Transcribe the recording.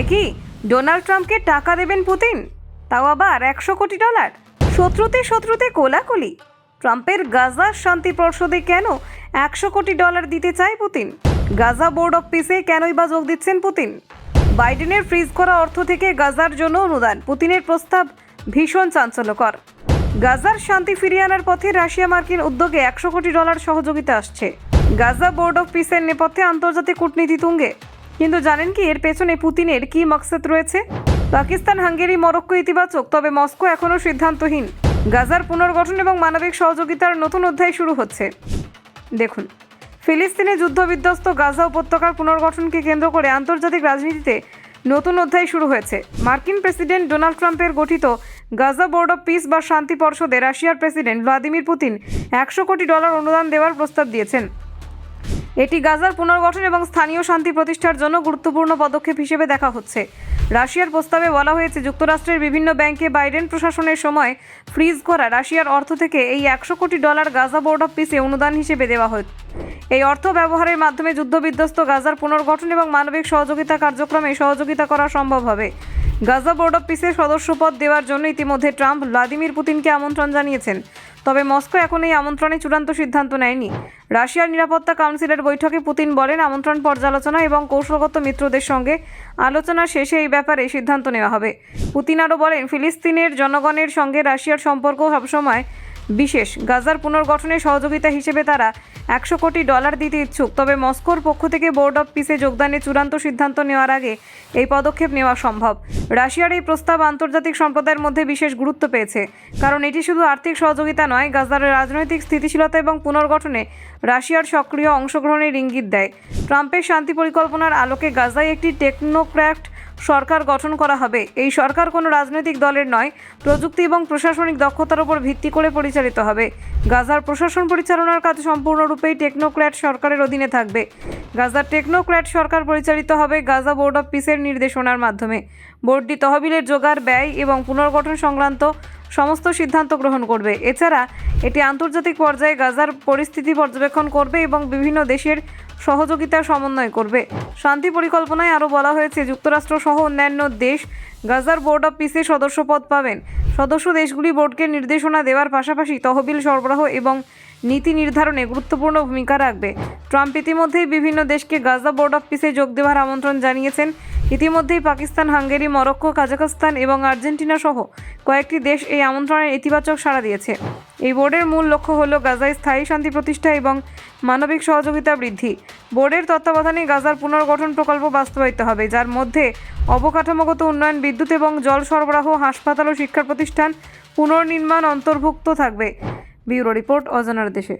এ কি? ডোনাল্ড ট্রাম্পকে টাকা দেবেন পুতিন? তাও আবার একশো কোটি ডলার? শত্রুতে শত্রুতে কোলাকুলি। ট্রাম্পের গাজা শান্তি পর্ষদে কেন একশো কোটি ডলার দিতে চায় পুতিন? গাজা বোর্ড অফ পিসে কেনই বা যোগ দিচ্ছেন পুতিন? বাইডেনের ফ্রিজ করা অর্থ থেকে গাজার জন্য অনুদান। পুতিনের প্রস্তাব ভীষণ চাঞ্চল্যকর। গাজার শান্তি ফিরিয়ে আনার পথে রাশিয়া মার্কিন উদ্যোগে একশো কোটি ডলার সহযোগিতা আসছে। গাজা বোর্ড অফ পিসের নেপথ্যে আন্তর্জাতিক কূটনীতি তুঙ্গে। কিন্তু জানেন কি, এর পেছনে পুতিনের কি মকসদ রয়েছে? পাকিস্তান, হাঙ্গেরি, মরক্কো ইতিবাচক, তবে মস্কো এখনও সিদ্ধান্তহীন। গাজার পুনর্গঠন এবং মানবিক সহযোগিতার নতুন অধ্যায় শুরু হচ্ছে। দেখুন, ফিলিস্তিনে যুদ্ধবিধ্বস্ত গাজা উপত্যকার পুনর্গঠনকে কেন্দ্র করে আন্তর্জাতিক রাজনীতিতে নতুন অধ্যায় শুরু হয়েছে। মার্কিন প্রেসিডেন্ট ডোনাল্ড ট্রাম্পের গঠিত গাজা বোর্ড অফ পিস বা শান্তি পর্ষদে রাশিয়ার প্রেসিডেন্ট ভ্লাদিমির পুতিন একশো কোটি ডলার অনুদান দেওয়ার প্রস্তাব দিয়েছেন। এটি গাজার পুনর্গঠন এবং স্থানীয় শান্তি প্রতিষ্ঠার জন্য গুরুত্বপূর্ণ পদক্ষেপ হিসেবে দেখা হচ্ছে। রাশিয়ার প্রস্তাবে বলা হয়েছে, যুক্তরাষ্ট্রের বিভিন্ন ব্যাংকে বাইডেন প্রশাসনের সময় ফ্রিজ করা রাশিয়ার অর্থ থেকে এই একশো কোটি ডলার গাজা বোর্ড অফ পিসে অনুদান হিসেবে দেওয়া হয় এই অর্থ ব্যবহারের মাধ্যমে যুদ্ধবিধ্বস্ত গাজার পুনর্গঠন এবং মানবিক সহযোগিতা কার্যক্রমে সহযোগিতা করা সম্ভব হবে। গাজা বোর্ড অফ পিসের সদস্যপদ দেওয়ার জন্য ইতিমধ্যে ট্রাম্প ভ্লাদিমির পুতিনকে আমন্ত্রণ জানিয়েছেন। তবে মস্কো এখন এই আমন্ত্রণে চূড়ান্ত সিদ্ধান্ত নেয়নি। রাশিয়ার নিরাপত্তা কাউন্সিলের বৈঠকে পুতিন বলেন, আমন্ত্রণ পর্যালোচনা এবং কৌশলগত মিত্রদের সঙ্গে আলোচনা শেষে এই ব্যাপারে সিদ্ধান্ত নেওয়া হবে। পুতিন আরও বলেন, ফিলিস্তিনের জনগণের সঙ্গে রাশিয়ার সম্পর্ক সবসময় বিশেষ, গাজার পুনর্গঠনে সহযোগিতা হিসেবে তারা একশো কোটি ডলার দিতে ইচ্ছুক, তবে মস্কোর পক্ষ থেকে বোর্ড অফ পিসে যোগদানের চূড়ান্ত সিদ্ধান্ত নেওয়ার আগে এই পদক্ষেপ নেওয়া সম্ভব। রাশিয়ার এই প্রস্তাব আন্তর্জাতিক সম্প্রদায়ের মধ্যে বিশেষ গুরুত্ব পেয়েছে, কারণ এটি শুধু আর্থিক সহযোগিতা নয়, গাজার রাজনৈতিক স্থিতিশীলতা এবং পুনর্গঠনে রাশিয়ার সক্রিয় অংশগ্রহণের ইঙ্গিত দেয়। ট্রাম্পের শান্তি পরিকল্পনার আলোকে গাজায় একটি টেকনোক্র্যাট সরকার গঠন করা হবে। এই সরকার কোনো রাজনৈতিক দলের নয়, প্রযুক্তি এবং প্রশাসনিক দক্ষতার উপর ভিত্তি করে পরিচালিত হবে। গাজার প্রশাসন পরিচালনার কাজ সম্পূর্ণরূপেই টেকনোক্র্যাট সরকারের অধীনে থাকবে। গাজার টেকনোক্র্যাট সরকার পরিচালিত হবে গাজা বোর্ড অফ পিসের নির্দেশনার মাধ্যমে। বোর্ডটি তহবিলের জোগাড়, ব্যয় এবং পুনর্গঠন সংক্রান্ত সমস্ত সিদ্ধান্ত গ্রহণ করবে। এছাড়া এটি আন্তর্জাতিক পর্যায়ে গাজার পরিস্থিতি পর্যবেক্ষণ করবে এবং বিভিন্ন দেশের সহযোগিতা সমন্বয় করবে। শান্তি পরিকল্পনায় আরও বলা হয়েছে, যুক্তরাষ্ট্র সহ অন্যান্য দেশ গাজার বোর্ড অফ পিসে সদস্যপদ পাবেন। সদস্য দেশগুলি বোর্ডকে নির্দেশনা দেওয়ার পাশাপাশি তহবিল সরবরাহ এবং নীতি নির্ধারণে গুরুত্বপূর্ণ ভূমিকা রাখবে। ট্রাম্প ইতিমধ্যেই বিভিন্ন দেশকে গাজা বোর্ড অফ পিসে যোগ দেওয়ার আমন্ত্রণ জানিয়েছেন। ইতিমধ্যেই পাকিস্তান, হাঙ্গেরি, মরক্কো, কাজাখস্তান এবং আর্জেন্টিনা সহ কয়েকটি দেশ এই আমন্ত্রণের ইতিবাচক সাড়া দিয়েছে। এই বোর্ডের মূল লক্ষ্য হল গাজায় স্থায়ী শান্তি প্রতিষ্ঠা এবং মানবিক সহযোগিতা বৃদ্ধি। বোর্ডের তত্ত্বাবধানে গাজার পুনর্গঠন প্রকল্প বাস্তবায়িত হবে, যার মধ্যে অবকাঠামোগত উন্নয়ন, বিদ্যুৎ এবং জল সরবরাহ, হাসপাতাল ও শিক্ষা প্রতিষ্ঠান পুনর্নির্মাণ অন্তর্ভুক্ত থাকবে। ব্যুরো রিপোর্ট অজানার দেশে।